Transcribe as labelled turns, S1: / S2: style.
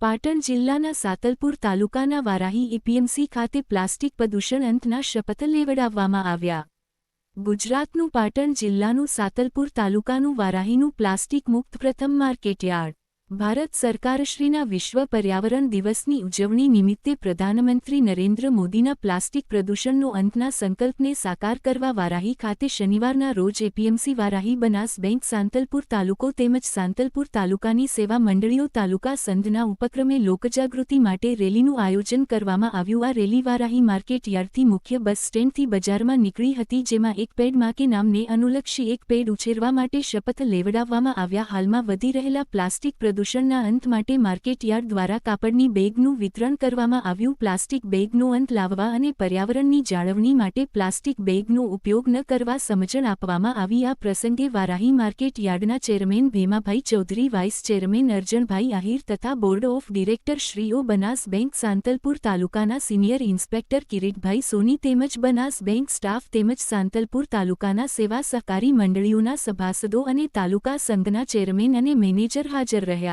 S1: પાટણ જિલ્લાના સાતલપુર તાલુકાના વારાહી એપીએમસી ખાતે પ્લાસ્ટિક પ્રદૂષણ અંતના શપથ લેવડાવવામાં આવ્યા. ગુજરાતનું પાટણ જિલ્લાનું સાતલપુર તાલુકાનું વારાહીનું પ્લાસ્ટિક મુક્ત પ્રથમ માર્કેટયાર્ડ. ભારત સરકારશ્રીના વિશ્વ પર્યાવરણ દિવસની ઉજવણી નિમિત્તે પ્રધાનમંત્રી નરેન્દ્ર મોદીના પ્લાસ્ટિક પ્રદૂષણનો અંતના સંકલ્પને સાકાર કરવા વારાહી ખાતે શનિવારના રોજ એપીએમસી વારાહી બનાસ બેંક સાંતલપુર તાલુકો તેમજ સાંતલપુર તાલુકાની સેવા મંડળીઓ તાલુકા સંઘના ઉપક્રમે લોકજાગૃતિ માટે રેલીનું આયોજન કરવામાં આવ્યું. આ રેલી વારાહી માર્કેટ યાર્ડથી મુખ્ય બસ સ્ટેન્ડથી બજારમાં નીકળી હતી, જેમાં એક પેડ માકે નામને અનુલક્ષી એક પેડ ઉછેરવા માટે શપથ લેવડાવવામાં આવ્યા. હાલમાં વધી રહેલા પ્લાસ્ટિક પ્રદૂષણના અંત માટે માર્કેટયાર્ડ દ્વારા કાપડની બેગનું વિતરણ કરવામાં આવ્યું. પ્લાસ્ટિક બેગનો અંત લાવવા અને પર્યાવરણની જાળવણી માટે પ્લાસ્ટિક બેગનો ઉપયોગ ન કરવા સમજણ આપવામાં આવી. આ પ્રસંગે વારાહી માર્કેટ યાર્ડના chairman Bhimabhai Chaudhary, vice chairman Arjanbhai Ahir તથા બોર્ડ ઓફ ડિરેક્ટર શ્રીઓ બનાસ બેંક, સાંતલપુર તાલુકાના સિનિયર ઇન્સ્પેક્ટર કિરીટભાઈ સોની તેમજ બનાસ બેંક સ્ટાફ તેમજ સાંતલપુર તાલુકાના સેવા સહકારી મંડળીઓના સભાસદો અને તાલુકા સંઘના ચેરમેન અને મેનેજર હાજર રહ્યા.